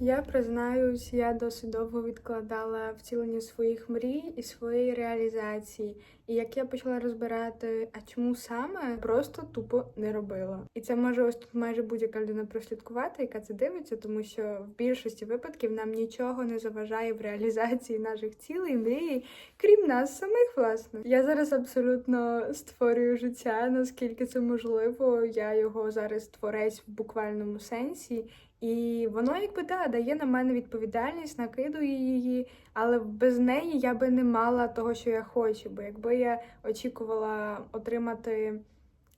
Я признаюсь, я досить довго відкладала втілення своїх мрій і своєї реалізації. І як я почала розбирати, а чому саме, просто тупо не робила. І це може ось тут майже будь-яка людина прослідкувати, яка це дивиться, тому що в більшості випадків нам нічого не заважає в реалізації наших цілей, мрії, крім нас самих, власне. Я зараз абсолютно створюю життя, наскільки це можливо. Я його зараз творець в буквальному сенсі. І воно якби да, дає на мене відповідальність, накидує її, але без неї я би не мала того, що я хочу. Бо якби я очікувала отримати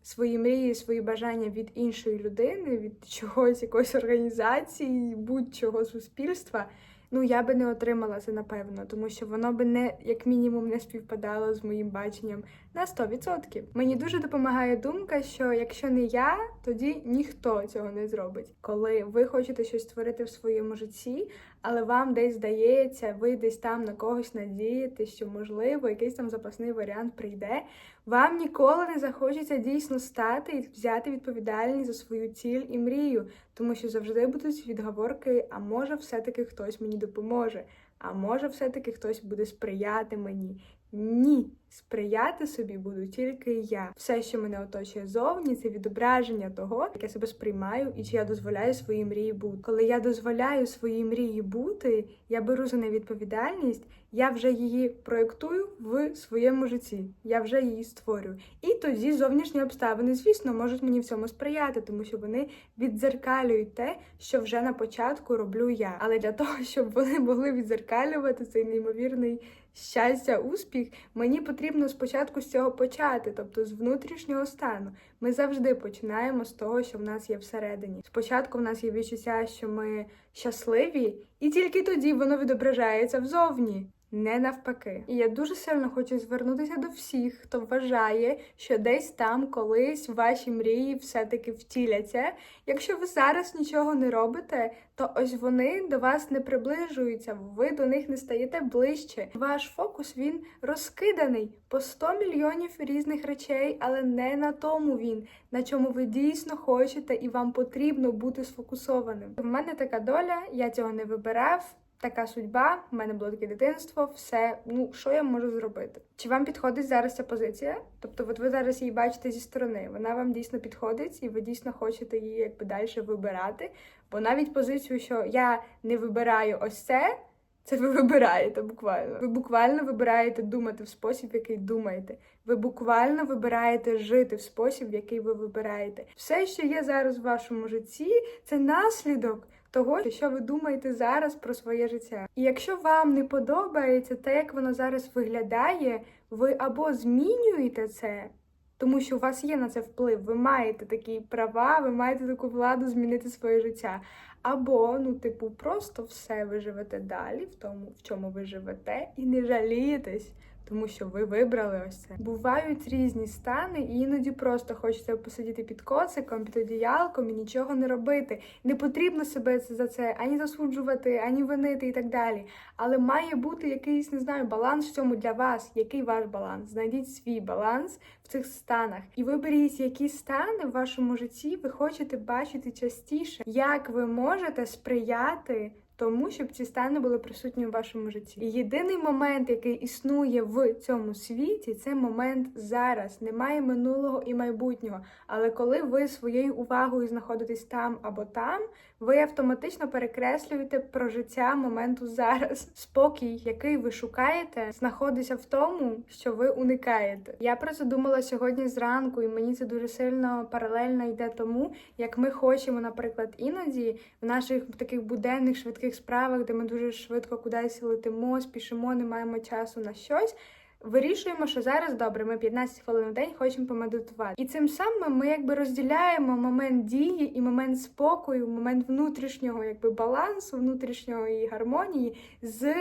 свої мрії, свої бажання від іншої людини, від чогось, якоїсь організації, будь-чого суспільства. Ну, я би не отримала це напевно, тому що воно би не як мінімум не співпадало з моїм баченням на 100%. Мені дуже допомагає думка, що якщо не я, тоді ніхто цього не зробить. Коли ви хочете щось створити в своєму житті, але вам десь здається, ви десь там на когось надієте, що можливо якийсь там запасний варіант прийде. Вам ніколи не захочеться дійсно стати і взяти відповідальність за свою ціль і мрію, тому що завжди будуть відговорки, а може, все-таки хтось мені допоможе, а може, все-таки хтось буде сприяти мені. Ні, сприяти собі буду тільки я. Все, що мене оточує зовні, це відображення того, як я себе сприймаю і чи я дозволяю своїй мрії бути. Коли я дозволяю своїй мрії бути, я беру за неї відповідальність, я вже її проєктую в своєму житті. Я вже її створюю. І тоді зовнішні обставини, звісно, можуть мені в цьому сприяти, тому що вони віддзеркалюють те, що вже на початку роблю я. Але для того, щоб вони могли віддзеркалювати цей неймовірний щастя, успіх, мені потрібно спочатку з цього почати, тобто з внутрішнього стану. Ми завжди починаємо з того, що в нас є всередині. Спочатку в нас є відчуття, що ми щасливі, і тільки тоді воно відображається взовні. Не навпаки, і я дуже сильно хочу звернутися до всіх, хто вважає, що десь там колись ваші мрії все-таки втіляться. Якщо ви зараз нічого не робите, то ось вони до вас не приближуються, ви до них не стаєте ближче. Ваш фокус він розкиданий по 100 мільйонів різних речей, але не на тому він, на чому ви дійсно хочете і вам потрібно бути сфокусованим. У мене така доля, я цього не вибирав. Така судьба, в мене було таке дитинство, все. Ну, що я можу зробити? Чи вам підходить зараз ця позиція? Тобто, от ви зараз її бачите зі сторони, вона вам дійсно підходить, і ви дійсно хочете її якби далі вибирати. Бо навіть позицію, що я не вибираю ось це, це ви вибираєте буквально. Ви буквально вибираєте думати в спосіб, який думаєте. Ви буквально вибираєте жити в спосіб, який ви вибираєте. Все, що є зараз в вашому житті, це наслідок того, що ви думаєте зараз про своє життя. І якщо вам не подобається те, як воно зараз виглядає, ви або змінюєте це. Тому що у вас є на це вплив, ви маєте такі права, ви маєте таку владу змінити своє життя. Або, ну, типу, просто все ви живете далі, в тому, в чому ви живете, і не жалієтесь, тому що ви вибрали ось це. Бувають різні стани, і іноді просто хочеться посидіти під коциком, під одіялком і нічого не робити. Не потрібно себе за це ані засуджувати, ані винити і так далі. Але має бути якийсь, не знаю, баланс в цьому для вас. Який ваш баланс? Знайдіть свій баланс в цих станах. І виберіть, які стани в вашому житті ви хочете бачити частіше, як ви можете сприяти. Тому щоб ці стани були присутні в вашому житті. І єдиний момент, який існує в цьому світі, це момент зараз. Немає минулого і майбутнього. Але коли ви своєю увагою знаходитесь там або там, ви автоматично перекреслюєте про життя моменту зараз. Спокій, який ви шукаєте, знаходиться в тому, що ви уникаєте. Я про це думала сьогодні зранку, і мені це дуже сильно паралельно йде тому, як ми хочемо, наприклад, іноді в наших таких буденних швидких справах, де ми дуже швидко кудись летимо, спішимо, не маємо часу на щось. Вирішуємо, що зараз добре, ми 15 хвилин в день хочемо помедитувати. І цим самим ми якби розділяємо момент дії і момент спокою, момент внутрішнього якби балансу, внутрішньої гармонії з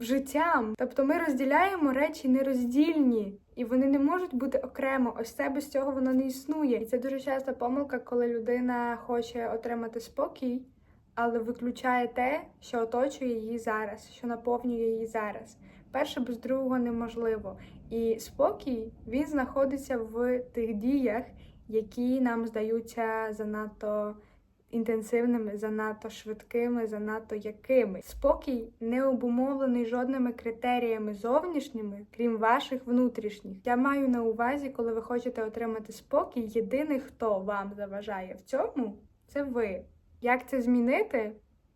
життям. Тобто ми розділяємо речі нероздільні. І вони не можуть бути окремо. Ось це без цього воно не існує. І це дуже часто помилка, коли людина хоче отримати спокій, але виключає те, що оточує її зараз, що наповнює її зараз. Перше без другого неможливо. І спокій він знаходиться в тих діях, які нам здаються занадто інтенсивними, занадто швидкими, занадто якимись. Спокій не обумовлений жодними критеріями зовнішніми, крім ваших внутрішніх. Я маю на увазі, коли ви хочете отримати спокій, єдиний, хто вам заважає в цьому, це ви. Як це змінити?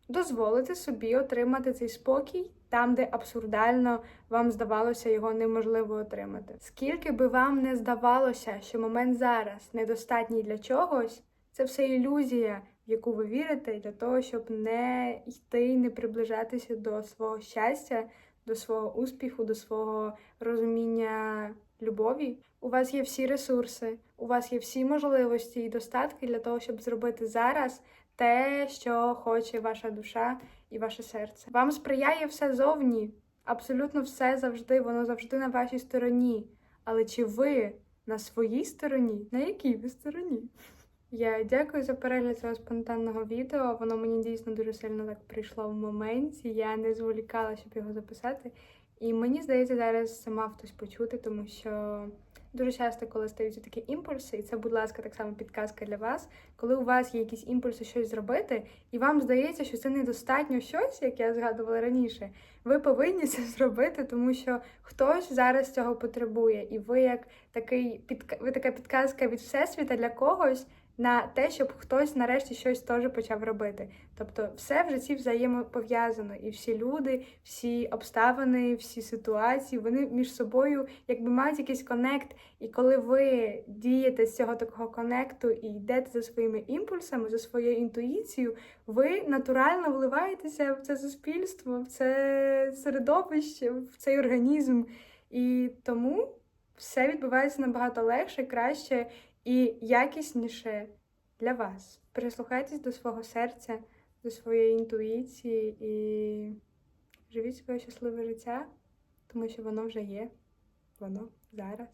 Дозволити собі отримати цей спокій там, де абсурдально вам здавалося його неможливо отримати. Скільки би вам не здавалося, що момент зараз недостатній для чогось, це все ілюзія, в яку ви вірите, для того, щоб не йти, і не приближатися до свого щастя, до свого успіху, до свого розуміння любові. У вас є всі ресурси, у вас є всі можливості і достатки для того, щоб зробити зараз те, що хоче ваша душа і ваше серце. Вам сприяє все зовні, абсолютно все завжди, воно завжди на вашій стороні. Але чи ви на своїй стороні? На якій ви стороні? Я дякую за перегляд цього спонтанного відео. Воно мені дійсно дуже сильно так прийшло в моменті. Я не зволікала, щоб його записати. І мені здається, зараз сама хтось почути, тому що дуже часто, коли стаються такі імпульси, і це, будь ласка, так само підказка для вас, коли у вас є якісь імпульси щось зробити, і вам здається, що це недостатньо щось, як я згадувала раніше, ви повинні це зробити, тому що хтось зараз цього потребує, і ви як такий підка... ви така підказка від всесвіта для когось. На те, щоб хтось нарешті щось теж почав робити. Тобто, все в житті взаємопов'язано, і всі люди, всі обставини, всі ситуації, вони між собою якби мають якийсь конект. І коли ви дієте з цього такого конекту і йдете за своїми імпульсами, за своєю інтуїцією, ви натурально вливаєтеся в це суспільство, в це середовище, в цей організм. І тому все відбувається набагато легше, краще і якісніше для вас. Прислухайтесь до свого серця, до своєї інтуїції і живіть своє щасливе життя, тому що воно вже є, воно зараз.